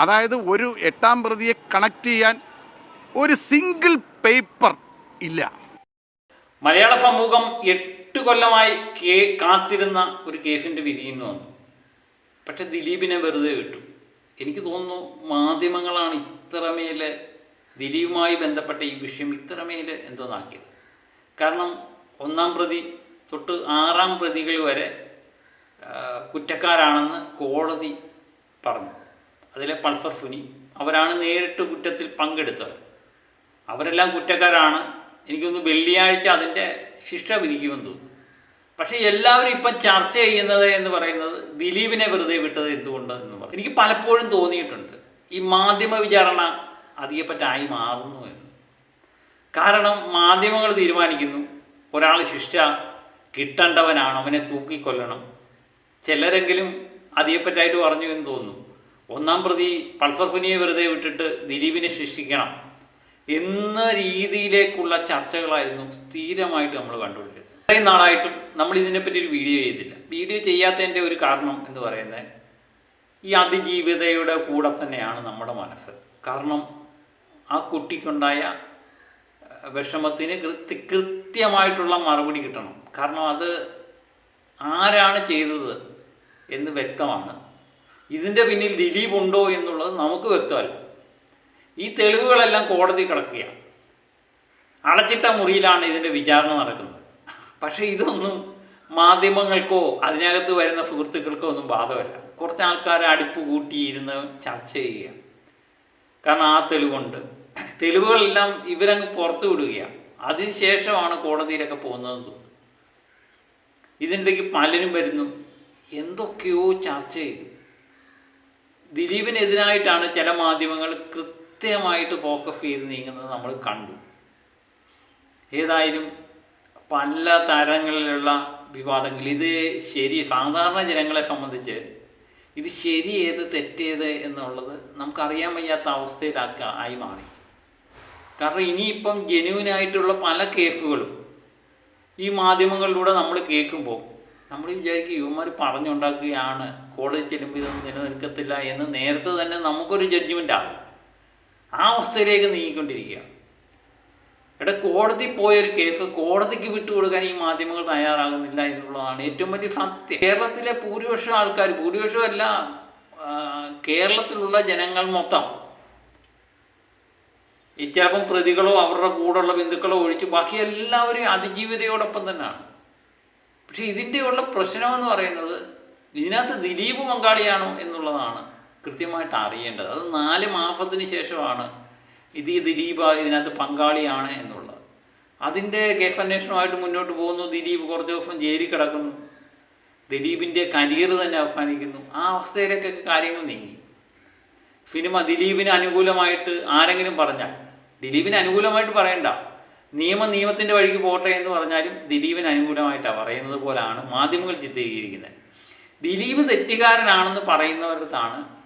അതായത് ഒരു എട്ടാം പ്രതിയെ കണക്ട് ചെയ്യാൻ ഒരു സിംഗിൾ പേപ്പർ ഇല്ല. മലയാള സമൂഹം എട്ട് കൊല്ലമായി കേ കാത്തിരുന്ന ഒരു കേസിന്റെ വിധിയെന്ന് വന്നു. പക്ഷെ ദിലീപിനെ വെറുതെ വിട്ടു. എനിക്ക് തോന്നുന്നു മാധ്യമങ്ങളാണ് ഇത്രമേൽ ദിലീപുമായി ബന്ധപ്പെട്ട ഈ വിഷയം ഇത്രമേൽ എന്തോന്നാക്കിയത് കാരണം ഒന്നാം പ്രതി തൊട്ട് ആറാം പ്രതികൾ വരെ കുറ്റക്കാരാണെന്ന് കോടതി പറഞ്ഞു. അതിലെ പൾസർ ഫുനി. അവരാണ് നേരിട്ട് കുറ്റത്തിൽ പങ്കെടുത്തത് അവരെല്ലാം കുറ്റക്കാരാണ്. എനിക്കൊന്ന് വെള്ളിയാഴ്ച അതിന്റെ ശിക്ഷ വിധിക്കുമെന്ന് തോന്നുന്നു. പക്ഷേ എല്ലാവരും ഇപ്പം ചർച്ച ചെയ്യുന്നത് എന്ന് പറയുന്നത് ദിലീപിനെ വെറുതെ വിട്ടത് എന്തുകൊണ്ട് എന്ന് പറയും എനിക്ക് പലപ്പോഴും തോന്നിയിട്ടുണ്ട്. ഈ മാധ്യമ വിചാരണ അധികപ്പറ്റായി മാറുന്നു എന്ന്. കാരണം മാധ്യമങ്ങൾ തീരുമാനിക്കുന്നു. ഒരാൾ ശിക്ഷ കിട്ടേണ്ടവനാണ്. അവനെ തൂക്കിക്കൊല്ലണം. ചിലരെങ്കിലും അധികപ്പറ്റായിട്ട് പറഞ്ഞു എന്ന് തോന്നുന്നു. ഒന്നാം പ്രതി പൾസർ ഫുനിയെ വെറുതെ വിട്ടിട്ട് ദിലീപിനെ ശിക്ഷിക്കണം എന്ന രീതിയിലേക്കുള്ള ചർച്ചകളായിരുന്നു സ്ഥിരമായിട്ട് നമ്മൾ കണ്ടുകൊണ്ടിരുന്നത്. ഇത്രയും നാളായിട്ടും നമ്മൾ ഇതിനെപ്പറ്റി ഒരു വീഡിയോ ചെയ്തില്ല. വീഡിയോ ചെയ്യാത്തതിന്റെ ഒരു കാരണം എന്ന് പറയുന്നത് ഈ അതിജീവിതയുടെ കൂടെ തന്നെയാണ് നമ്മുടെ മനസ്സ്. കാരണം ആ കുട്ടിക്കുണ്ടായ വിഷമത്തിന് കൃത്യ കൃത്യമായിട്ടുള്ള മറുപടി കിട്ടണം. കാരണം അത് ആരാണ് ചെയ്തത് എന്ന് വ്യക്തമാണ്. ഇതിന്റെ പിന്നിൽ ദിലീപ് ഉണ്ടോ എന്നുള്ളത് നമുക്ക് വ്യക്തമല്ല. ഈ തെളിവുകളെല്ലാം കോടതി കിടക്കുകയാണ്. അടച്ചിട്ട മുറിയിലാണ് ഇതിന്റെ വിചാരണ നടക്കുന്നത്. പക്ഷേ ഇതൊന്നും മാധ്യമങ്ങൾക്കോ അതിനകത്ത് വരുന്ന സുഹൃത്തുക്കൾക്കോ ഒന്നും ബാധമല്ല കുറച്ച് ആൾക്കാരെ അടുപ്പ് കൂട്ടിയിരുന്ന് ചർച്ച ചെയ്യുക കാരണം ആ തെളിവുണ്ട്. തെളിവുകളെല്ലാം ഇവരങ്ങ് പുറത്തു വിടുകയാണ്. അതിനുശേഷമാണ് കോടതിയിലൊക്കെ പോകുന്നതെന്ന് തോന്നുന്നു. ഇതിന്റെക്ക് പലരും വരുന്നു. എന്തൊക്കെയോ ചർച്ച ചെയ്തു. ദിലീപിനെതിരായിട്ടാണ് ചില മാധ്യമങ്ങൾ കൃത്യമായിട്ട് ഫോക്കസ് ചെയ്ത് നീങ്ങുന്നത് നമ്മൾ കണ്ടു. ഏതായാലും പല തരങ്ങളിലുള്ള വിവാദങ്ങൾ. ഇത് ശരി സാധാരണ ജനങ്ങളെ സംബന്ധിച്ച് ഇത് ശരി ഏത് തെറ്റേത് എന്നുള്ളത് നമുക്കറിയാൻ വയ്യാത്ത അവസ്ഥയിലാക്ക ആയി മാറി. കാരണം ഇനിയിപ്പം ജെന്യൂനായിട്ടുള്ള പല കേസുകളും ഈ മാധ്യമങ്ങളിലൂടെ നമ്മൾ കേൾക്കുമ്പോൾ നമ്മൾ വിചാരിക്കും ഇവന്മാർ പറഞ്ഞുണ്ടാക്കുകയാണ്. കോളേജ് ചെല്ലുമ്പോൾ ഇതൊന്നും നിലനിൽക്കത്തില്ല എന്ന് നേരത്തെ തന്നെ നമുക്കൊരു ജഡ്ജ്മെന്റ് ആകും ആ അവസ്ഥയിലേക്ക് നീങ്ങിക്കൊണ്ടിരിക്കുക. എടാ കോടതി പോയൊരു കേസ് കോടതിക്ക് വിട്ടുകൊടുക്കാൻ ഈ മാധ്യമങ്ങൾ തയ്യാറാകുന്നില്ല എന്നുള്ളതാണ് ഏറ്റവും വലിയ സത്യം. കേരളത്തിലെ ഭൂരിപക്ഷം ആൾക്കാർ ഭൂരിപക്ഷമല്ല കേരളത്തിലുള്ള ജനങ്ങൾ മൊത്തം ചിലപ്പം പ്രതികളോ അവരുടെ കൂടെയുള്ള ബന്ധുക്കളോ ഒഴിച്ച് ബാക്കി എല്ലാവരും അതിജീവിതയോടൊപ്പം തന്നെയാണ്. പക്ഷെ ഇതിന്റെയുള്ള പ്രശ്നമെന്ന് പറയുന്നത് ഇതിനകത്ത് ദിലീപ് പങ്കാളിയാണോ എന്നുള്ളതാണ് കൃത്യമായിട്ട് അറിയേണ്ടത്. അത് നാല് മാസത്തിന് ശേഷമാണ് ഇത് ഈ ദിലീപ് ഇതിനകത്ത് പങ്കാളിയാണ് എന്നുള്ളത്. അതിന്റെ കേസ് അന്വേഷണമായിട്ട് മുന്നോട്ട് പോകുന്നു. ദിലീപ് കുറച്ച് ദിവസം ജയിലിൽ കിടക്കുന്നു. ദിലീപിന്റെ കരിയർ തന്നെ അവസാനിക്കുന്നു. ആ അവസ്ഥയിലൊക്കെ കാര്യങ്ങൾ നീങ്ങി. സിനിമ ദിലീപിന് അനുകൂലമായിട്ട് ആരെങ്കിലും പറഞ്ഞാൽ ദിലീപിന് അനുകൂലമായിട്ട് പറയണ്ട. നിയമം നിയമത്തിന്റെ വഴിക്ക് പോട്ടെ എന്ന് പറഞ്ഞാലും ദിലീപിന് അനുകൂലമായിട്ടാണ് പറയുന്നത് പോലാണ് മാധ്യമങ്ങൾ ചിത്രീകരിക്കുന്നത്. ദിലീപ് തെറ്റുകാരനാണെന്ന് പറയുന്നവരടുത്താണ്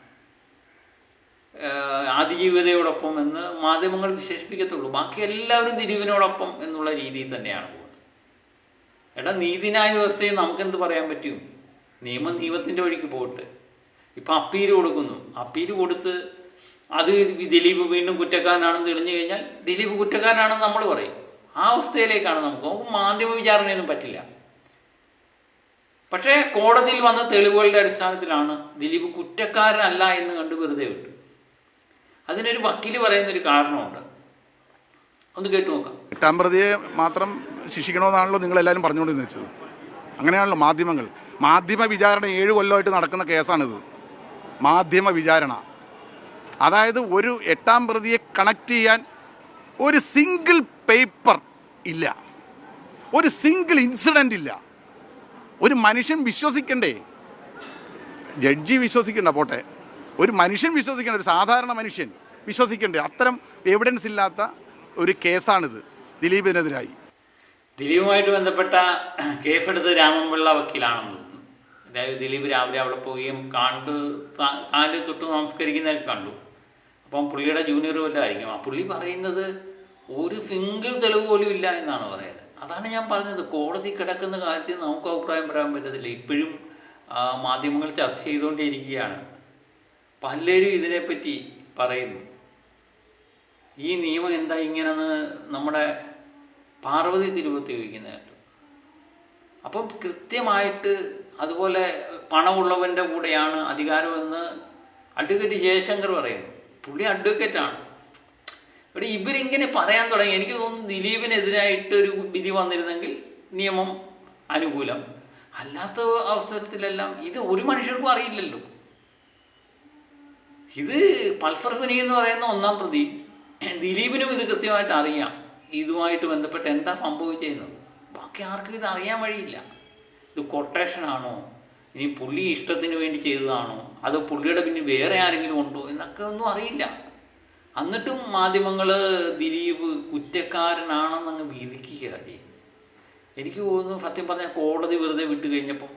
ആദിജീവിതയോടൊപ്പം എന്ന് മാധ്യമങ്ങൾ വിശേഷിപ്പിക്കത്തുള്ളൂ. ബാക്കി എല്ലാവരും ദിലീപിനോടൊപ്പം എന്നുള്ള രീതിയിൽ തന്നെയാണ് പോകുന്നത്. എടാ നീതിന്യായ വ്യവസ്ഥയെ നമുക്കെന്ത് പറയാൻ പറ്റും? നിയമം നിയമത്തിന്റെ വഴിക്ക് പോകട്ടെ ഇപ്പം അപ്പീൽ കൊടുക്കുന്നു. അപ്പീൽ കൊടുത്ത് അത് ദിലീപ് വീണ്ടും കുറ്റക്കാരനാണെന്ന് തെളിഞ്ഞു കഴിഞ്ഞാൽ ദിലീപ് കുറ്റക്കാരനാണെന്ന് നമ്മൾ പറയും. ആ അവസ്ഥയിലേക്കാണ് നമുക്ക്. നമുക്ക് മാധ്യമ വിചാരണയൊന്നും പറ്റില്ല. പക്ഷേ കോടതിയിൽ വന്ന തെളിവുകളുടെ അടിസ്ഥാനത്തിലാണ് ദിലീപ് കുറ്റക്കാരനല്ല എന്ന് കണ്ട് വെറുതെ വിട്ടു. അതിനൊരു വക്കീൽ പറയുന്നൊരു കാരണമുണ്ട്. ഒന്ന് കേട്ടു നോക്കാം. എട്ടാം പ്രതിയെ മാത്രം ശിക്ഷിക്കണമെന്നാണല്ലോ നിങ്ങൾ എല്ലാവരും പറഞ്ഞുകൊണ്ടെന്ന് വെച്ചത്. അങ്ങനെയാണല്ലോ മാധ്യമങ്ങൾ. മാധ്യമ വിചാരണ ഏഴ് കൊല്ലമായിട്ട് നടക്കുന്ന കേസാണിത്. മാധ്യമ വിചാരണ. അതായത് ഒരു എട്ടാം പ്രതിയെ കണക്ട് ചെയ്യാൻ ഒരു സിംഗിൾ പേപ്പർ ഇല്ല. ഒരു സിംഗിൾ ഇൻസിഡന്റ് ഇല്ല. ഒരു മനുഷ്യൻ വിശ്വസിക്കണ്ടേ? ജഡ്ജി വിശ്വസിക്കണ്ട പോട്ടെ. ഒരു മനുഷ്യൻ വിശ്വസിക്കേണ്ട ഒരു സാധാരണ മനുഷ്യൻ വിശ്വസിക്കണ്ടേ? അത്തരം എവിഡൻസ് ഇല്ലാത്ത ഒരു കേസാണിത്. ദിലീപിനെതിരായി. ദിലീപുമായിട്ട് ബന്ധപ്പെട്ട കേസെടുത്ത് രാമൻപിള്ള വക്കീലാണെന്ന് തോന്നുന്നു. ദിലീപ് രാവിലെ അവിടെ പോവുകയും കണ്ട് കാൽ തൊട്ട് നമസ്കരിക്കുന്നതൊക്കെ കണ്ടു. അപ്പം പുള്ളിയുടെ ജൂനിയർ വല്ലതായിരിക്കും ആ പുള്ളി പറയുന്നത് ഒരു സിംഗിൾ തെളിവ് പോലും ഇല്ല എന്നാണ് പറയുന്നത്. അതാണ് ഞാൻ പറഞ്ഞത്. കോടതി കിടക്കുന്ന കാര്യത്തിൽ നമുക്ക് അഭിപ്രായം പറയാൻ പറ്റത്തില്ല. ഇപ്പോഴും മാധ്യമങ്ങൾ ചർച്ച ചെയ്തുകൊണ്ടിരിക്കുകയാണ്. പലരും ഇതിനെപ്പറ്റി പറയുന്നു. ഈ നിയമം എന്താ ഇങ്ങനെന്ന് നമ്മുടെ പാർവതി തിരുവത്തി ചോദിക്കുന്ന അപ്പം കൃത്യമായിട്ട് അതുപോലെ പണമുള്ളവന്റെ കൂടെയാണ് അധികാരമെന്ന് അഡ്വക്കേറ്റ് ജയശങ്കർ പറയുന്നു. പുള്ളി അഡ്വക്കേറ്റാണ് ഇവിടെ ഇവരിങ്ങനെ പറയാൻ തുടങ്ങി. എനിക്ക് തോന്നുന്നു ദിലീപിനെതിരായിട്ട് ഒരു വിധി വന്നിരുന്നെങ്കിൽ നിയമം അനുകൂലം. അല്ലാത്ത അവസരത്തിലെല്ലാം ഇത് ഒരു മനുഷ്യർക്കും അറിയില്ലല്ലോ. ഇത് പൾസർ ഫിനി എന്ന് പറയുന്ന ഒന്നാം പ്രതി ദിലീപിനും ഇത് കൃത്യമായിട്ട് അറിയാം. ഇതുമായിട്ട് ബന്ധപ്പെട്ട് എന്താ സംഭവിച്ചതെന്നത് ബാക്കി ആർക്കും ഇത് അറിയാൻ വഴിയില്ല. ഇത് കൊട്ടേഷനാണോ ഇനി പുള്ളി ഇഷ്ടത്തിന് വേണ്ടി ചെയ്തതാണോ? അതോ പുള്ളിയുടെ പിന്നെ വേറെ ആരെങ്കിലും ഉണ്ടോ? എന്നൊക്കെ ഒന്നും അറിയില്ല. എന്നിട്ടും മാധ്യമങ്ങൾ ദിലീപ് കുറ്റക്കാരനാണെന്നങ്ങ് വിധിക്കുക ചെയ്യും. എനിക്ക് തോന്നുന്നു സത്യം പറഞ്ഞാൽ കോടതി വെറുതെ വിട്ടു കഴിഞ്ഞപ്പം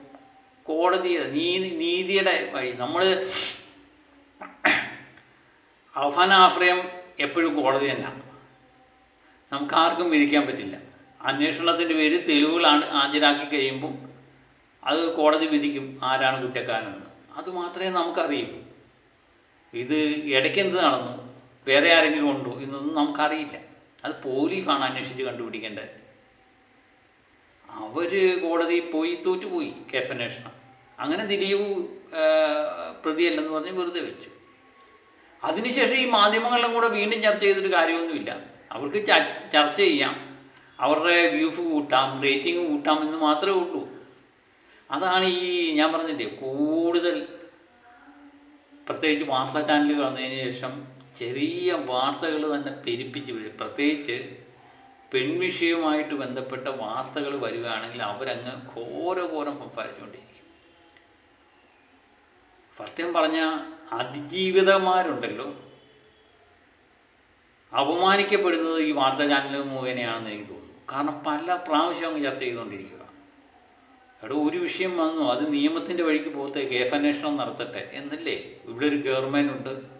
കോടതിയുടെ നീതി നീതിയുടെ വഴി നമ്മൾ അവസാനാശ്രയം എപ്പോഴും കോടതി തന്നെയാണ്. നമുക്ക് ആർക്കും വിധിക്കാൻ പറ്റില്ല. അന്വേഷണത്തിന്റെ പേര് തെളിവുകളാണ് ഹാജരാക്കി കഴിയുമ്പം അത് കോടതി വിധിക്കും ആരാണ് കുറ്റക്കാരനെന്ന്. അത് മാത്രമേ നമുക്കറിയൂ. ഇത് ഇടയ്ക്ക് എന്ത് നടന്നു? വേറെ ആരെങ്കിലും ഉണ്ടോ എന്നൊന്നും നമുക്കറിയില്ല. അത് പോലീസാണ് അന്വേഷിച്ച് കണ്ടുപിടിക്കേണ്ടത്. അവർ കോടതി പോയി തോറ്റുപോയി കേസ് അന്വേഷണം. അങ്ങനെ ദിലീപ് പ്രതിയല്ലെന്ന് പറഞ്ഞ് വെറുതെ വെച്ചു. അതിനുശേഷം ഈ മാധ്യമങ്ങളിലും കൂടെ വീണ്ടും ചർച്ച ചെയ്തിട്ട് കാര്യമൊന്നുമില്ല. അവർക്ക് ചർച്ച ചെയ്യാം. അവരുടെ വ്യൂസ് കൂട്ടാം റേറ്റിംഗ് കൂട്ടാം എന്ന് മാത്രമേ ഉള്ളൂ. അതാണ് ഈ ഞാൻ പറഞ്ഞില്ലേ കൂടുതൽ പ്രത്യേകിച്ച് വാർത്താ ചാനലുകൾ വന്നതിന് ശേഷം ചെറിയ വാർത്തകൾ തന്നെ പെരുപ്പിച്ച് വരും. പ്രത്യേകിച്ച് പെൺവിഷയവുമായിട്ട് ബന്ധപ്പെട്ട വാർത്തകൾ വരികയാണെങ്കിൽ അവരങ്ങ് ഘോരഘോരം സംസാരിച്ചുകൊണ്ടിരിക്കും. സത്യം പറഞ്ഞ അതിജീവിതമാരുണ്ടല്ലോ അപമാനിക്കപ്പെടുന്നത് ഈ വാർത്താ ചാനൽ മുഖേനയാണെന്ന് എനിക്ക് തോന്നുന്നു. കാരണം പല പ്രാവശ്യം അങ്ങ് ചർച്ച ചെയ്തുകൊണ്ടിരിക്കുക. എടോ ഒരു വിഷയം വന്നു. അത് നിയമത്തിന്റെ വഴിക്ക് പോകത്തെ കേസ് അന്വേഷണം നടത്തട്ടെ എന്നല്ലേ? ഇവിടെ ഒരു ഗവൺമെന്റ് ഉണ്ട്.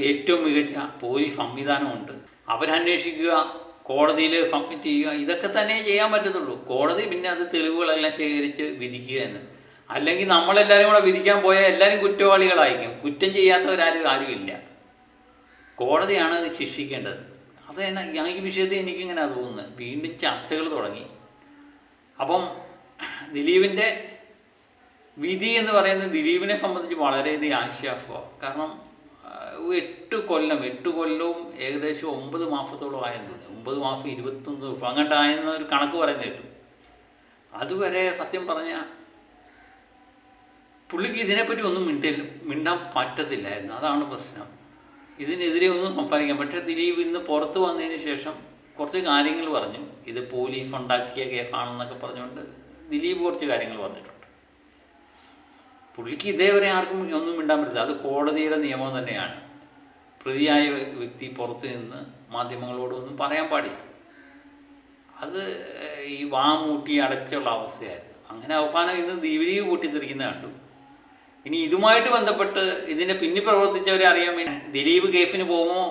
ഏറ്റവും മികച്ച പോലീസ് സംവിധാനമുണ്ട്. അവരന്വേഷിക്കുക കോടതിയിൽ സബ്മിറ്റ് ചെയ്യുക ഇതൊക്കെ തന്നെ ചെയ്യാൻ പറ്റത്തുള്ളൂ. കോടതി പിന്നെ അത് തെളിവുകളെല്ലാം ശേഖരിച്ച് വിധിക്കുക എന്ന്. അല്ലെങ്കിൽ നമ്മളെല്ലാവരും കൂടെ വിധിക്കാൻ പോയാൽ എല്ലാവരും കുറ്റവാളികളായിരിക്കും. കുറ്റം ചെയ്യാത്തവരാരും ആരുമില്ല. കോടതിയാണ് അത് ശിക്ഷിക്കേണ്ടത്. അത് തന്നെ ഈ വിഷയത്തിൽ എനിക്കിങ്ങനെ തോന്നുന്നത്. വീണ്ടും ചർച്ചകൾ തുടങ്ങി. അപ്പം ദിലീപിന്റെ വിധി എന്ന് പറയുന്നത് ദിലീപിനെ സംബന്ധിച്ച് വളരെയധികം ആശയാഫോ കാരണം എട്ട് കൊല്ലം എട്ട് കൊല്ലവും ഏകദേശം ഒമ്പത് മാസത്തോളം ആയെന്ന് ഒമ്പത് മാസം ഇരുപത്തൊന്ന് ദിവസം അങ്ങോട്ട് ആയെന്ന് ഒരു കണക്ക് പറയുന്നത് കേട്ടു. അതുവരെ സത്യം പറഞ്ഞ പുള്ളിക്ക് ഇതിനെപ്പറ്റി ഒന്നും മിണ്ടില്ല മിണ്ടാൻ പറ്റത്തില്ലായിരുന്നു. അതാണ് പ്രശ്നം. ഇതിനെതിരെ ഒന്നും സംസാരിക്കാം പക്ഷേ ദിലീപ് ഇന്ന് പുറത്ത് വന്നതിന് ശേഷം കുറച്ച് കാര്യങ്ങൾ പറഞ്ഞു. ഇത് പോലീസ് ഉണ്ടാക്കിയ കേസാണെന്നൊക്കെ പറഞ്ഞുകൊണ്ട് ദിലീപ് കുറച്ച് കാര്യങ്ങൾ പറഞ്ഞിട്ടുണ്ട് പുള്ളിക്ക് ഇതേവരെ ആർക്കും ഒന്നും മിണ്ടാൻ പറ്റില്ല അത് കോടതിയുടെ നിയമം തന്നെയാണ്. പ്രതിയായ വ്യക്തി പുറത്ത് നിന്ന് മാധ്യമങ്ങളോടൊന്നും പറയാൻ പാടില്ല. അത് ഈ വാ മൂട്ടി അടച്ചുള്ള അവസ്ഥയായിരുന്നു. അങ്ങനെ അവസാനം ഇന്ന് ദീപിരിയും കൂട്ടിത്തെറിക്കുന്ന കണ്ടു. ഇനി ഇതുമായിട്ട് ബന്ധപ്പെട്ട് ഇതിന്റെ പിന്നിൽ പ്രവർത്തിച്ചവരെ അറിയാൻ വേണ്ടി ദിലീപ് കേസിന് പോകുമോ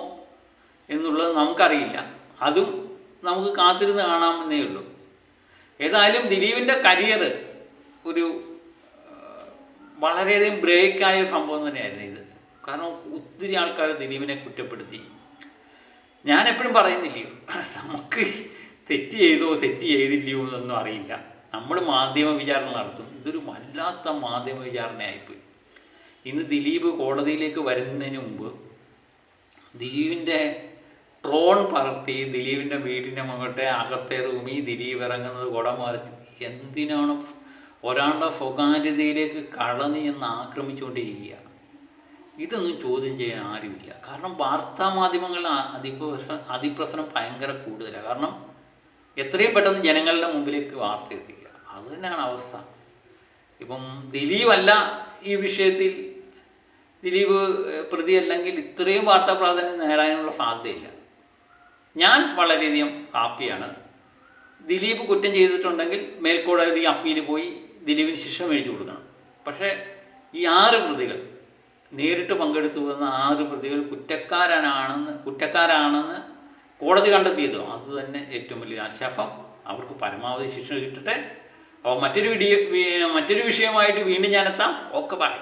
എന്നുള്ളത് നമുക്കറിയില്ല. അതും നമുക്ക് കാത്തിരുന്ന് കാണാമെന്നേ ഉള്ളൂ. ഏതായാലും ദിലീപിന്റെ കരിയർ ഒരു വളരെയധികം ബ്രേക്കായ സംഭവം തന്നെയായിരുന്നു ഇത്. കാരണം ഒത്തിരി ആൾക്കാർ ദിലീപിനെ കുറ്റപ്പെടുത്തി. ഞാൻ എപ്പോഴും പറയുന്നില്ലയോ? നമുക്ക് തെറ്റ് ചെയ്തോ തെറ്റ് ചെയ്തില്ലയോ എന്നൊന്നും അറിയില്ല. നമ്മൾ മാധ്യമ വിചാരണ നടത്തും ഇതൊരു വല്ലാത്ത മാധ്യമ വിചാരണയായിപ്പോയി. ഇന്ന് ദിലീപ് കോടതിയിലേക്ക് വരുന്നതിന് മുമ്പ് ദിലീപിന്റെ ട്രോൺ പറത്തി ദിലീപിന്റെ വീടിന്റെ മുഖത്തെ അകത്തെ റൂമി ദിലീപ് ഇറങ്ങുന്നത് കുടം മറിച്ച് എന്തിനാണ് ഒരാളുടെ സ്വകാര്യതയിലേക്ക് കടന്നു എന്ന് ആക്രമിച്ചുകൊണ്ടിരിക്കുക? ഇതൊന്നും ചോദ്യം ചെയ്യാൻ ആരുമില്ല. കാരണം വാർത്താ മാധ്യമങ്ങളിൽ അതിപ്രശ്ന അതിപ്രസരം ഭയങ്കര കൂടുതലാണ് കാരണം എത്രയും പെട്ടെന്ന് ജനങ്ങളുടെ മുമ്പിലേക്ക് വാർത്ത എത്തിക്കുക. അത് തന്നെയാണ് അവസ്ഥ. ഇപ്പം ദിലീപല്ല ഈ വിഷയത്തിൽ ദിലീപ് പ്രതിയല്ലെങ്കിൽ ഇത്രയും വാർത്താ പ്രാധാന്യം നേടാനുള്ള സാധ്യതയില്ല. ഞാൻ വളരെയധികം ഹാപ്പിയാണ്. ദിലീപ് കുറ്റം ചെയ്തിട്ടുണ്ടെങ്കിൽ മേൽക്കോടതി അപ്പീൽ പോയി ദിലീപിന് ശിക്ഷ മേടിച്ചു കൊടുക്കണം. പക്ഷേ ഈ ആറ് പ്രതികൾ നേരിട്ട് പങ്കെടുത്തു വന്ന ആറ് പ്രതികൾ കുറ്റക്കാരനാണെന്ന് കുറ്റക്കാരാണെന്ന് കോടതി കണ്ടെത്തിയതോ. അത് തന്നെ ഏറ്റവും വലിയ ആശ്വാസം. അവർക്ക് പരമാവധി ശിക്ഷ കിട്ടട്ടെ. അപ്പോൾ മറ്റൊരു വീഡിയോ മറ്റൊരു വിഷയമായിട്ട് വീണ്ടും ഞാനെത്താം. Okay bye.